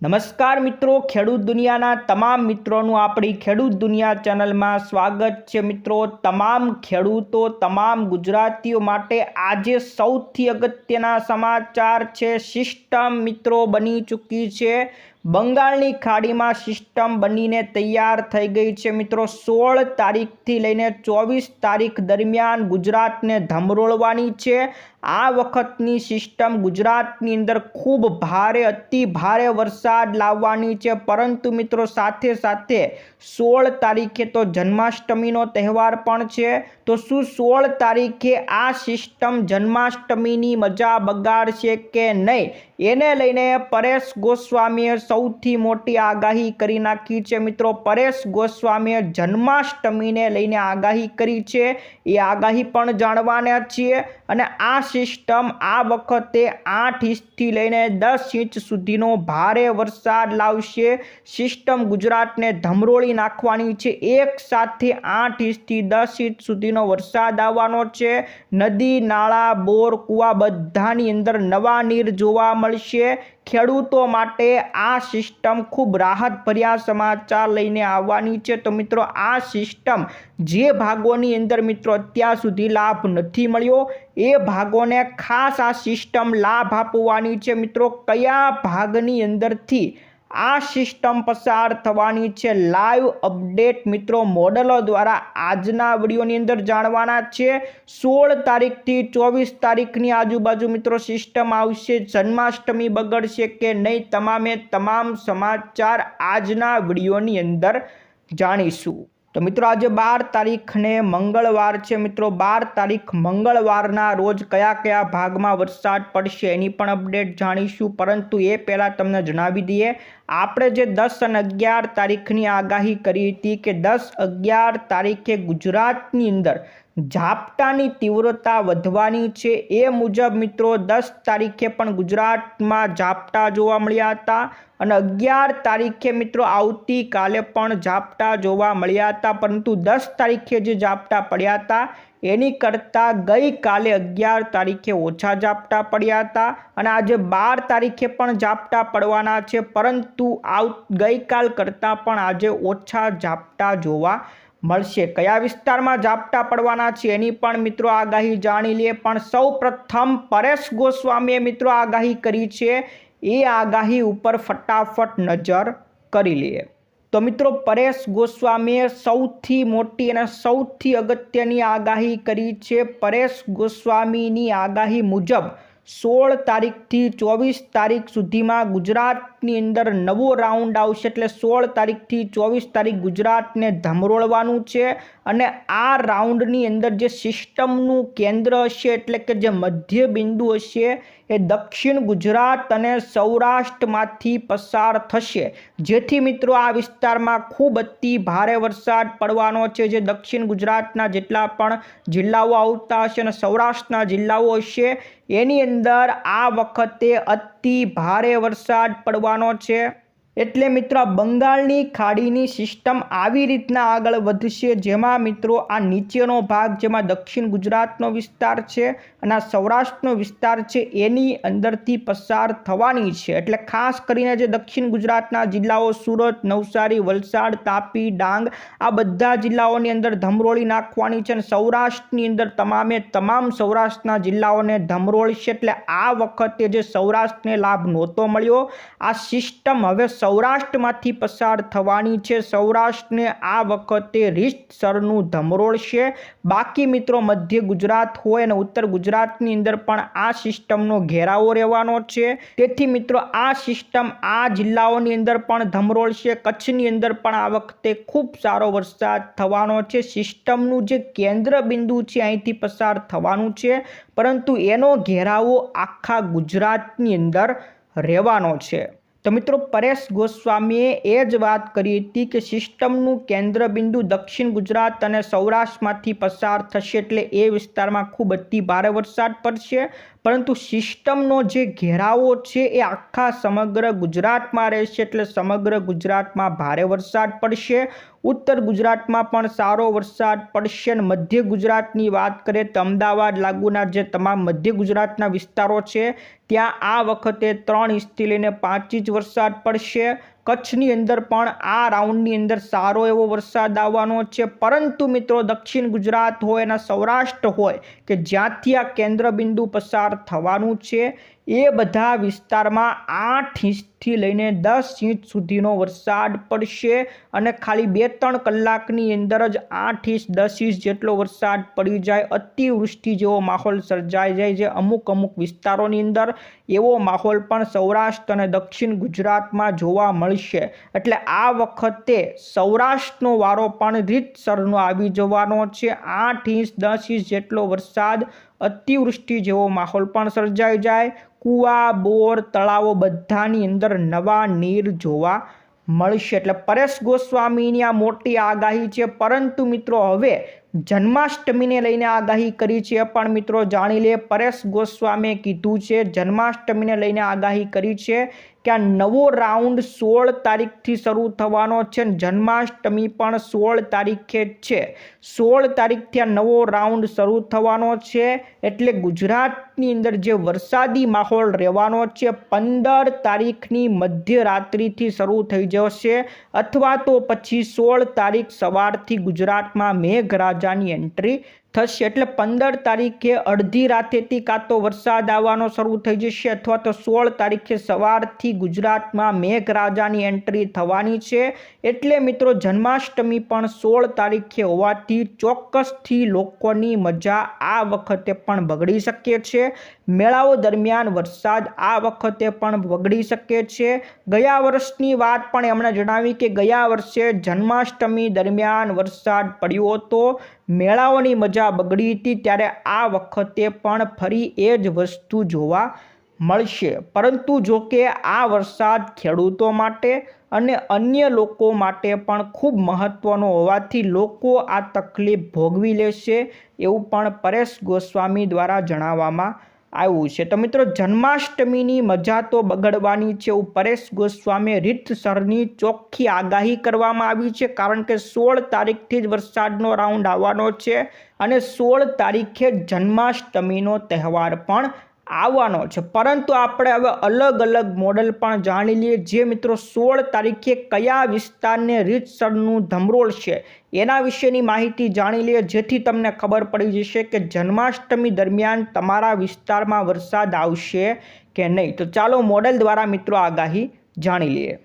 નમસ્કાર મિત્રો, ખેડૂત દુનિયાના તમામ મિત્રોનું આપણી ખેડૂત દુનિયા ચેનલમાં સ્વાગત છે મિત્રો. તમામ ખેડૂતો, તમામ ગુજરાતીઓ માટે આજે સૌથી અગત્યના સમાચાર છે, સિસ્ટમ મિત્રો બની ચૂકી છે. બંગાળની ખાડીમાં સિસ્ટમ બનીને તૈયાર થઈ ગઈ છે. મિત્રો, સોળ તારીખથી લઈને ચોવીસ તારીખ દરમિયાન ગુજરાતને ધમરોળવાની છે. આ વખતની સિસ્ટમ ગુજરાતની અંદર ખૂબ ભારે, અતિ ભારે વરસાદ લાવવાની છે. પરંતુ મિત્રો, સાથે સાથે સોળ તારીખે તો જન્માષ્ટમીનો તહેવાર પણ છે. તો શું સોળ તારીખે આ સિસ્ટમ જન્માષ્ટમીની મજા બગાડશે કે નહીં? એને લઈને પરેશ ગોસ્વામીએ સૌથી મોટી આગાહી કરી નાખી છે મિત્રો. પરેશ ગોસ્વામીએ જન્માષ્ટમીને લઈને આગાહી કરી છે. એ આગાહી પણ જાણવાના છીએ અને આ સિસ્ટમ આ વખતે આઠ ઇંચથી લઈને દસ ઇંચ સુધીનો ભારે વરસાદ લાવશે. સિસ્ટમ ગુજરાતને ધમરોળી નાખવાની છે. એક સાથે આઠ ઇંચથી દસ ઇંચ સુધીનો વરસાદ આવવાનો છે. નદી, નાળા, બોર, કૂવા બધાની અંદર નવા નીર જોવા મળશે. ખેડૂતો માટે આ સિસ્ટમ ખૂબ રાહતભર્યા સમાચાર લઈને આવવાની છે. તો મિત્રો, આ સિસ્ટમ જે ભાગોની અંદર મિત્રો અત્યાર સુધી લાભ નથી મળ્યો, એ ભાગોને ખાસ આ સિસ્ટમ લાભ આપવાની છે. મિત્રો, કયા ભાગની અંદરથી આ સિસ્ટમ પસાર થવાની છે. લાઈવ અપડેટ મિત્રો મોડલો દ્વારા આજના વિડીયોની અંદર જાણવાના છે. સોળ તારીખથી ચોવીસ તારીખની આજુબાજુ મિત્રો સિસ્ટમ આવશે. જન્માષ્ટમી બગડશે કે નહીં તમામે તમામ સમાચાર આજના વિડીયોની અંદર જાણીશું. તો મિત્રો આજે બાર તારીખને મંગળવાર છે મિત્રો. બાર તારીખ મંગળવારના રોજ કયા કયા ભાગમાં વરસાદ પડશે એની પણ અપડેટ જાણીશું. પરંતુ એ પહેલાં તમને જણાવી દઈએ. આપણે જે દસ અને અગિયાર તારીખની આગાહી કરી હતી કે દસ અગિયાર તારીખે ગુજરાતની અંદર ઝાપટાની તીવ્રતા વધવાની છે. એ મુજબ મિત્રો, દસ તારીખે પણ ગુજરાતમાં ઝાપટા જોવા મળ્યા હતા અને અગિયાર તારીખે મિત્રો આવતીકાલે પણ ઝાપટા જોવા મળ્યા હતા. પરંતુ દસ તારીખે જે ઝાપટા પડ્યા હતા, એની કરતાં ગઈકાલે અગિયાર તારીખે ઓછા ઝાપટા પડ્યા હતા અને આજે બાર તારીખે પણ ઝાપટા પડવાના છે. પરંતુ આવ ગઈકાલ કરતાં પણ આજે ઓછા ઝાપટા જોવા મળશે. કયા વિસ્તારમાં ઝાપટા પડવાના છે એની પણ મિત્રો આગાહી જાણી લઈએ પણ સૌ પ્રથમ પરેશ ગોસ્વામીએ મિત્રો આગાહી કરી છે. એ આગાહી ઉપર ફટાફટ નજર કરી લઈએ તો મિત્રો, પરેશ ગોસ્વામીએ સૌથી મોટી અને સૌથી અગત્યની આગાહી કરી છે. પરેશ ગોસ્વામીની આગાહી મુજબ સોળ તારીખથી ચોવીસ તારીખ સુધીમાં ગુજરાતની અંદર નવો રાઉન્ડ આવશે એટલે સોળ તારીખથી ચોવીસ તારીખ ગુજરાતને ધમરોળવાનું છે અને આ રાઉન્ડની અંદર જે સિસ્ટમનું કેન્દ્ર હશે એટલે કે જે મધ્ય બિંદુ હશે એ દક્ષિણ ગુજરાત અને સૌરાષ્ટ્રમાંથી પસાર થશે. જેથી મિત્રો આ વિસ્તારમાં ખૂબ અતિ ભારે વરસાદ પડવાનો છે. જે દક્ષિણ ગુજરાતના જેટલા પણ જિલ્લાઓ આવતા હશે અને સૌરાષ્ટ્રના જિલ્લાઓ હશે, એની અંદર આ વખતે અતિ ભારે વરસાદ પડવાનો છે. એટલે મિત્રો બંગાળની ખાડીની સિસ્ટમ આવી રીતના આગળ વધશે. જેમાં મિત્રો આ નીચેનો ભાગ, જેમાં દક્ષિણ ગુજરાતનો વિસ્તાર છે અને આ સૌરાષ્ટ્રનો વિસ્તાર છે, એની અંદરથી પસાર થવાની છે. એટલે ખાસ કરીને જે દક્ષિણ ગુજરાતના જિલ્લાઓ, સુરત, નવસારી, વલસાડ, તાપી, ડાંગ, આ બધા જિલ્લાઓની અંદર ધમરોળી નાખવાની છે અને સૌરાષ્ટ્રની અંદર તમામે તમામ સૌરાષ્ટ્રના જિલ્લાઓને ધમરોળશે. એટલે આ વખતે જે સૌરાષ્ટ્રને લાભ નહોતો મળ્યો, આ સિસ્ટમ હવે સૌરાષ્ટ્રમાંથી પસાર થવાની છે. સૌરાષ્ટ્રને આ વખતે રીતસરનું ધમરોળશે બાકી મિત્રો મધ્ય ગુજરાત હોય અને ઉત્તર ગુજરાતની અંદર પણ આ સિસ્ટમનો ઘેરાવો રહેવાનો છે. તેથી મિત્રો આ સિસ્ટમ આ જિલ્લાઓની અંદર પણ ધમરોળશે કચ્છની અંદર પણ આ વખતે ખૂબ સારો વરસાદ થવાનો છે. સિસ્ટમનું જે કેન્દ્ર બિંદુ છે અહીંથી પસાર થવાનું છે. પરંતુ એનો ઘેરાવો આખા ગુજરાતની અંદર રહેવાનો છે. તો મિત્રો પરેશ ગોસ્વામીએ એ જ વાત કરી હતી કે સિસ્ટમનું કેન્દ્ર બિંદુ દક્ષિણ ગુજરાત અને સૌરાષ્ટ્રમાંથી પસાર થશે એટલે એ વિસ્તારમાં ખૂબ અતિ ભારે વરસાદ પડશે. પરંતુ સિસ્ટમનો જે ઘેરાવો છે એ આખા સમગ્ર ગુજરાતમાં રહેશે એટલે સમગ્ર ગુજરાતમાં ભારે વરસાદ પડશે. ઉત્તર ગુજરાતમાં પણ સારો વરસાદ પડશે અને મધ્ય ગુજરાતની વાત કરીએ તો અમદાવાદ લાગુના જે તમામ મધ્ય ગુજરાતના વિસ્તારો છે, ત્યાં આ વખતે ત્રણ ઇંચથી લઈને પાંચ ઇંચ વરસાદ પડશે. કચ્છની અંદર પણ આ રાઉન્ડની અંદર સારો એવો વરસાદ આવવાનો છે. પરંતુ મિત્રો, દક્ષિણ ગુજરાત હોય અને સૌરાષ્ટ્ર હોય કે જ્યાંથી આ કેન્દ્રબિંદુ પસાર થવાનું છે એ બધા વિસ્તારમાં આઠ ઇંચથી લઈને દસ ઇંચ સુધીનો વરસાદ પડશે અને ખાલી બે ત્રણ કલાકની અંદર જ આઠ ઇંચ, દસ ઇંચ જેટલો વરસાદ પડી જાય. અતિવૃષ્ટિ જેવો માહોલ સર્જાઈ જાય છે અમુક અમુક વિસ્તારોની અંદર. એવો માહોલ પણ સૌરાષ્ટ્ર અને દક્ષિણ ગુજરાતમાં જોવા મળશે. એટલે આ વખતે સૌરાષ્ટ્રનો વારો પણ રીતસરનો આવી જવાનો છે. આઠ ઇંચ, દસ ઇંચ જેટલો વરસાદ અતિવૃષ્ટિ જેવો માહોલ પણ સર્જાઈ જાય. કૂવા, બોર, તળાવો બધાની અંદર નવા નીર જોવા મળશે. એટલે પરેશ ગોસ્વામીની આ મોટી આગાહી છે. પરંતુ મિત્રો, હવે જન્માષ્ટમીને લઈને આગાહી કરી છે. પણ મિત્રો, જાણી લે, પરેશ ગોસ્વામીએ કીધું છે, જન્માષ્ટમીને લઈને આગાહી કરી છે. કે આ નવો રાઉન્ડ સોળ તારીખથી શરૂ થવાનો છે જન્માષ્ટમી પણ સોળ તારીખે જ છે. સોળ તારીખથી આ નવો રાઉન્ડ શરૂ થવાનો છે એટલે ગુજરાતની અંદર જે વરસાદી માહોલ રહેવાનો છે, પંદર તારીખની મધ્યરાત્રિથી શરૂ થઈ જશે અથવા તો પછી સોળ તારીખ સવારથી ગુજરાતમાં મેઘરાજાની એન્ટ્રી થશે એટલે પંદર તારીખે અડધી રાતેથી કાં તો વરસાદ આવવાનો શરૂ થઈ જશે અથવા તો સોળ તારીખે સવારથી ગુજરાતમાં મેઘરાજાની એન્ટ્રી થવાની છે. એટલે મિત્રો જન્માષ્ટમી પણ સોળ તારીખે હોવાથી ચોક્કસથી લોકોની મજા આ વખતે પણ બગડી શકે છે. મેળાઓ દરમિયાન વરસાદ આ વખતે પણ વગડી શકે છે. ગયા વર્ષની વાત પણ એમણે જણાવી કે ગયા વર્ષે જન્માષ્ટમી દરમિયાન વરસાદ પડ્યો હતો. મેળાઓની મજા બગડી હતી ત્યારે આ વખતે પણ ફરી એ જ વસ્તુ જોવા મળશે. પરંતુ જો કે આ વરસાદ ખેડૂતો માટે અને અન્ય લોકો માટે પણ ખૂબ મહત્ત્વનો હોવાથી લોકો આ તકલીફ ભોગવી લેશે એવું પણ પરેશ ગોસ્વામી દ્વારા જણાવવામાં આવ્યું છે. તો મિત્રો, જન્માષ્ટમીની મજા તો બગડવાની છે એવું પરેશ ગોસ્વામી રીતસરની ચોખ્ખી આગાહી કરવામાં આવી છે, કારણ કે સોળ તારીખથી જ વરસાદનો રાઉન્ડ આવવાનો છે અને સોળ તારીખે જન્માષ્ટમીનો તહેવાર પણ આવવાનો છે. પરંતુ આપણે હવે અલગ અલગ મોડલ પણ જાણી લઈએ. જે મિત્રો સોળ તારીખે કયા વિસ્તારને રીતસરનું ધમરોળ છે એના વિશેની માહિતી જાણી લઈએ. જેથી તમને ખબર પડી જશે કે જન્માષ્ટમી દરમિયાન તમારા વિસ્તારમાં વરસાદ આવશે કે નહીં. તો ચાલો મોડલ દ્વારા મિત્રો આગાહી જાણી લઈએ.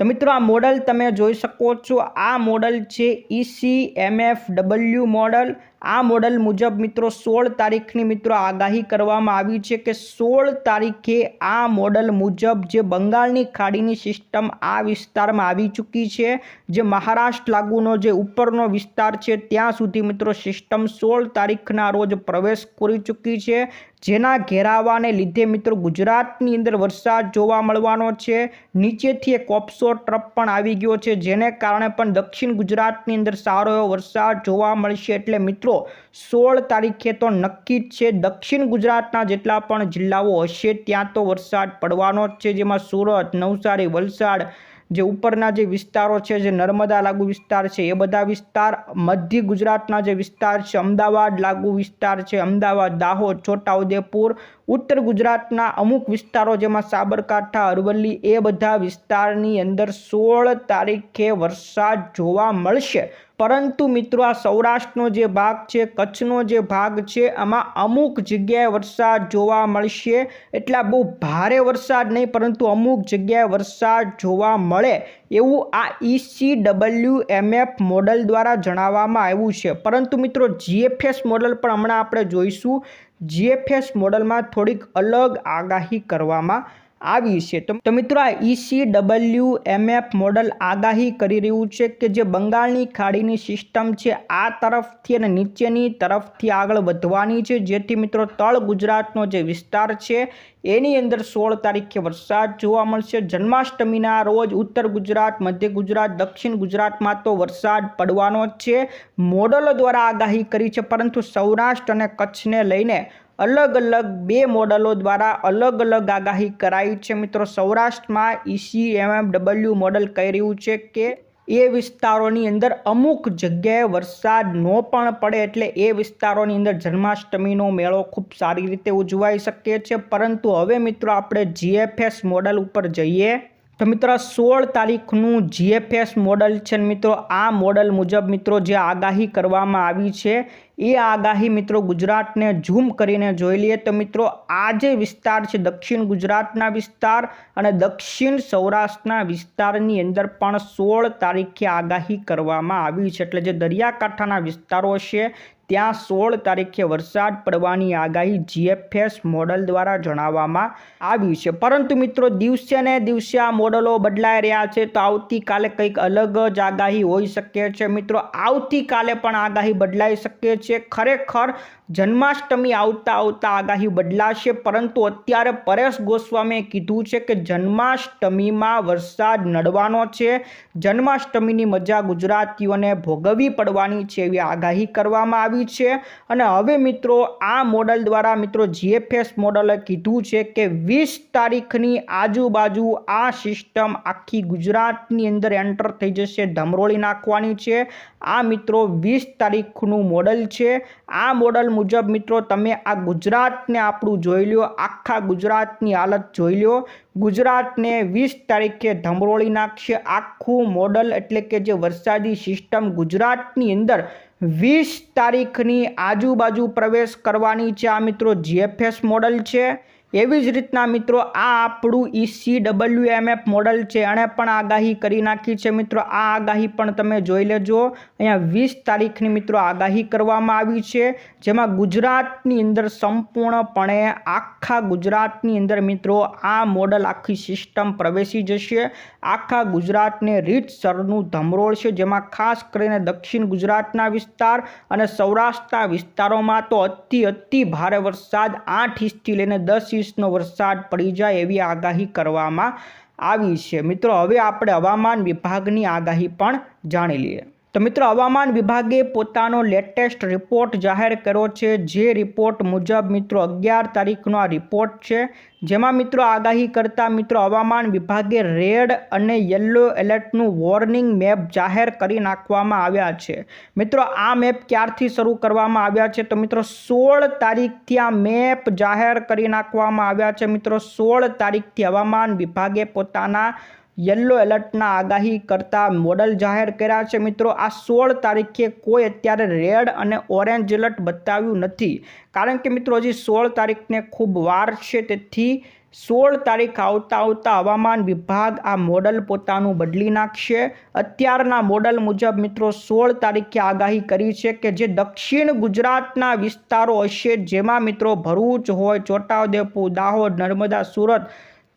તો મિત્રો આ મોડલ તમે જોઈ શકો છો. આ મોડલ છે ઈસી એમએફ ડબલ્યુ મોડલ. આ મોડલ મુજબ મિત્રો સોળ તારીખની મિત્રો આગાહી કરવામાં આવી છે કે સોળ તારીખે આ મોડલ મુજબ જે બંગાળની ખાડીની સિસ્ટમ આ વિસ્તારમાં આવી ચૂકી છે, જે મહારાષ્ટ્ર લાગુનો જે ઉપરનો વિસ્તાર છે, ત્યાં સુધી મિત્રો સિસ્ટમ સોળ તારીખના રોજ પ્રવેશ કરી ચૂકી છે. જેના ઘેરાવાને લીધે મિત્રો ગુજરાતની અંદર વરસાદ જોવા મળવાનો છે. નીચેથી એક ઓપ્સો ટ્રપ પણ આવી ગયો છે, જેને કારણે પણ દક્ષિણ ગુજરાતની અંદર સારો એવો વરસાદ જોવા મળશે. એટલે મિત્રો સોળ તારીખે તો નક્કી જ છે, દક્ષિણ ગુજરાતના જેટલા પણ જિલ્લાઓ હશે, ત્યાં તો વરસાદ પડવાનો જ છે, જેમાં સુરત, નવસારી, વલસાડ, જે ઉપરના જે વિસ્તારો છે, જે નર્મદા લાગુ વિસ્તાર છે, એ બધા વિસ્તાર, મધ્ય ગુજરાતના જે વિસ્તાર છે, અમદાવાદ લાગુ વિસ્તાર છે, અમદાવાદ, દાહોદ, છોટાઉદેપુર ઉત્તર ગુજરાતના અમુક વિસ્તારો જેમાં સાબરકાંઠા, અરવલ્લી એ બધા વિસ્તારની અંદર સોળ તારીખે વરસાદ જોવા મળશે. પરંતુ મિત્રો, આ સૌરાષ્ટ્રનો જે ભાગ છે, કચ્છનો જે ભાગ છે, આમાં અમુક જગ્યાએ વરસાદ જોવા મળશે. એટલા બહુ ભારે વરસાદ નહીં, પરંતુ અમુક જગ્યાએ વરસાદ જોવા મળે એવું આ ઈસી ડબલ્યુ એમએફ મોડલ દ્વારા જણાવવામાં આવ્યું છે. પરંતુ મિત્રો જીએફએસ મોડલ પણ હમણાં આપણે જોઈશું. જીએફએસ મોડલમાં થોડીક અલગ આગાહી કરવામાં આવી છે. તો મિત્રો આ ઈસી ડબલ્યુ એમએફ મોડલ આગાહી કરી રહ્યું છે કે જે બંગાળની ખાડીની સિસ્ટમ છે, આ તરફથી અને નીચેની તરફથી આગળ વધવાની છે. જેથી મિત્રો તળ ગુજરાતનો જે વિસ્તાર છે, એની અંદર સોળ તારીખે વરસાદ જોવા મળશે. જન્માષ્ટમીના રોજ ઉત્તર ગુજરાત, મધ્ય ગુજરાત, દક્ષિણ ગુજરાતમાં તો વરસાદ પડવાનો છે. મોડલો દ્વારા આગાહી કરી છે, પરંતુ સૌરાષ્ટ્ર અને કચ્છને લઈને અલગ અલગ બે મોડલો દ્વારા અલગ અલગ આગાહી કરાઈ છે મિત્રો. સૌરાષ્ટ્રમાં ઈસી એમએમ ડબલ્યુ મોડલ કહી રહ્યું છે કે એ વિસ્તારોની અંદર અમુક જગ્યાએ વરસાદ ન પણ પડે એટલે એ વિસ્તારોની અંદર જન્માષ્ટમીનો મેળો ખૂબ સારી રીતે ઉજવાઈ શકે છે. પરંતુ હવે મિત્રો આપણે જીએફએસ મોડલ ઉપર જઈએ. તો મિત્રો સોળ તારીખનું જીએફએસ મોડલ છે મિત્રો, આ મોડલ મુજબ મિત્રો જે આગાહી કરવામાં આવી છે એ આગાહી મિત્રો ગુજરાતને ઝૂમ કરીને જોઈ લઈએ તો મિત્રો આ જે વિસ્તાર છે દક્ષિણ ગુજરાતના વિસ્તાર અને દક્ષિણ સૌરાષ્ટ્રના વિસ્તારની અંદર પણ સોળ તારીખે આગાહી કરવામાં આવી છે. એટલે જે દરિયાકાંઠાના વિસ્તારો છે ત્યાં સોળ તારીખે વરસાદ પડવાની આગાહી જીએફએસ મોડલ દ્વારા જણાવવામાં આવી છે. પરંતુ મિત્રો, દિવસે ને દિવસે આ મોડલો બદલાઈ રહ્યા છે તો આવતીકાલે કંઈક અલગ જ આગાહી હોઈ શકે છે. મિત્રો, આવતીકાલે પણ આગાહી બદલાઈ શકે છે. ખરેખર જન્માષ્ટમી આવતા આવતા આગાહી બદલાશે, પરંતુ અત્યારે પરેશ ગોસ્વામીએ કીધું છે કે જન્માષ્ટમીમાં વરસાદ નડવાનો છે. જન્માષ્ટમીની મજા ગુજરાતીઓને ભોગવવી પડવાની છે એવી આગાહી કરવામાં આવી છે. અને હવે મિત્રો, આ મોડલ દ્વારા મિત્રો જીએફએસ મોડલે કીધું છે કે વીસ તારીખની આજુબાજુ આ સિસ્ટમ આખી ગુજરાતની અંદર એન્ટર થઈ જશે ધમરોળી નાખવાની છે. આ મિત્રો વીસ તારીખનું મોડલ છે. આ મોડલ મુજબ, મિત્રો, તમે આ ગુજરાતને આપણું જોઈ લો આખા ગુજરાતની હાલત જોઈ લો ગુજરાતને વીસ તારીખે ધમરોળી નાખશે. આખું મોડલ એટલે કે જે વરસાદી સિસ્ટમ ગુજરાતની અંદર વીસ તારીખની આજુબાજુ પ્રવેશ કરવાની છે. આ, મિત્રો જીએફએસ મોડલ છે. એવી જ રીતના મિત્રો આ આપણું ઈસી ડબલ્યુ એમએફ મોડલ છે, એણે પણ આગાહી કરી નાખી છે મિત્રો. આ આગાહી પણ તમે જોઈ લેજો. અહીંયા વીસ તારીખની મિત્રો આગાહી કરવામાં આવી છે, જેમાં ગુજરાતની અંદર સંપૂર્ણપણે આખા ગુજરાતની અંદર મિત્રો આ મોડલ આખી સિસ્ટમ પ્રવેશી જશે. આખા ગુજરાતને રીતસરનું ધમરોળ છે, જેમાં ખાસ કરીને દક્ષિણ ગુજરાતના વિસ્તાર અને સૌરાષ્ટ્રના વિસ્તારોમાં તો અતિ અતિ ભારે વરસાદ આઠ ઇંચથી લઈને દસ ઇંચનો વરસાદ પડી જાય એવી આગાહી કરવામાં આવી છે. મિત્રો, હવે આપણે હવામાન વિભાગની આગાહી પણ જાણી લઈએ. તો મિત્રો, હવામાન વિભાગે પોતાનો લેટેસ્ટ રિપોર્ટ જાહેર કર્યો છે. જે રિપોર્ટ મુજબ મિત્રો, અગિયાર તારીખનો આ રિપોર્ટ છે. જેમાં મિત્રો, આગાહી કરતા મિત્રો, હવામાન વિભાગે રેડ અને યલો એલર્ટનું વોર્નિંગ મેપ જાહેર કરી નાખવામાં આવ્યા છે. મિત્રો, આ મેપ ક્યારથી શરૂ કરવામાં આવ્યા છે? તો મિત્રો, સોળ તારીખથી આ મેપ જાહેર કરી નાખવામાં આવ્યા છે. મિત્રો, સોળ તારીખથી હવામાન વિભાગે પોતાના યલો એલર્ટના આગાહી કરતા મોડલ જાહેર કર્યા છે. મિત્રો, આ સોળ તારીખે કોઈ અત્યારે રેડ અને ઓરેન્જ એલર્ટ બતાવ્યું નથી. કારણ કે મિત્રો, હજી સોળ તારીખને ખૂબ વાર છે. તેથી સોળ તારીખ આવતા આવતા હવામાન વિભાગ આ મોડલ પોતાનું બદલી નાખશે. અત્યારના મોડલ મુજબ મિત્રો, સોળ તારીખે આગાહી કરી છે કે જે દક્ષિણ ગુજરાતના વિસ્તારો હશે, જેમાં મિત્રો ભરૂચ હોય, છોટાઉદેપુર, દાહોદ, નર્મદા, સુરત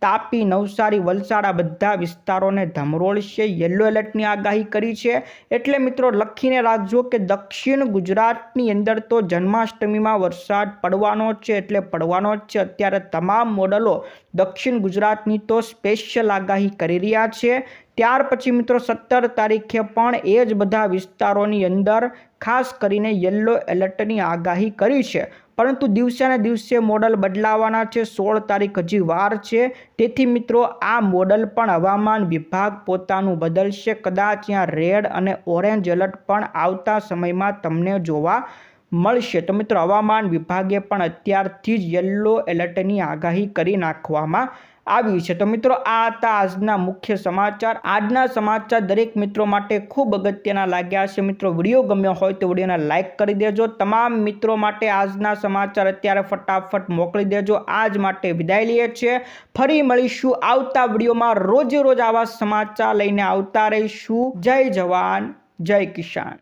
તાપી, નવસારી, વલસાડ આ બધા વિસ્તારોને ધમરોળશે. યલો એલર્ટની આગાહી કરી છે. એટલે મિત્રો લખીને રાખજો કે દક્ષિણ ગુજરાતની અંદર તો જન્માષ્ટમીમાં વરસાદ પડવાનો છે, એટલે પડવાનો જ છે. અત્યારે તમામ મોડલો દક્ષિણ ગુજરાતની તો સ્પેશિયલ આગાહી કરી રહ્યા છે. ત્યાર પછી મિત્રો સત્તર તારીખે પણ એ જ બધા વિસ્તારોની અંદર ખાસ કરીને યલો એલર્ટની આગાહી કરી છે. પરંતુ દિવસેને દિવસે મોડલ બદલાવાના છે. સોળ તારીખ હજી વાર છે. તેથી મિત્રો, આ મોડલ પણ હવામાન વિભાગ પોતાનું બદલશે. કદાચ ત્યાં રેડ અને ઓરેન્જ એલર્ટ પણ આવતા સમયમાં તમને જોવા મળશે. તો મિત્રો, હવામાન વિભાગે પણ અત્યારથી જ યલો એલર્ટની આગાહી કરી નાખવામાં આવી છે. તો મિત્રો, આ હતા આજના મુખ્ય સમાચાર. આજના સમાચાર દરેક મિત્રો માટે ખૂબ અગત્યના લાગ્યા છે મિત્રો, વીડિયો ગમ્યો હોય તો વિડીયોને લાઇક કરી દેજો. તમામ મિત્રો માટે આજના સમાચાર અત્યારે ફટાફટ મોકલી દેજો. આજ માટે વિદાય લઈએ છીએ. ફરી મળીશું આવતા વિડીયોમાં. રોજે રોજ આવા સમાચાર લઈને આવતા રહીશું. જય જવાન, જય કિસાન.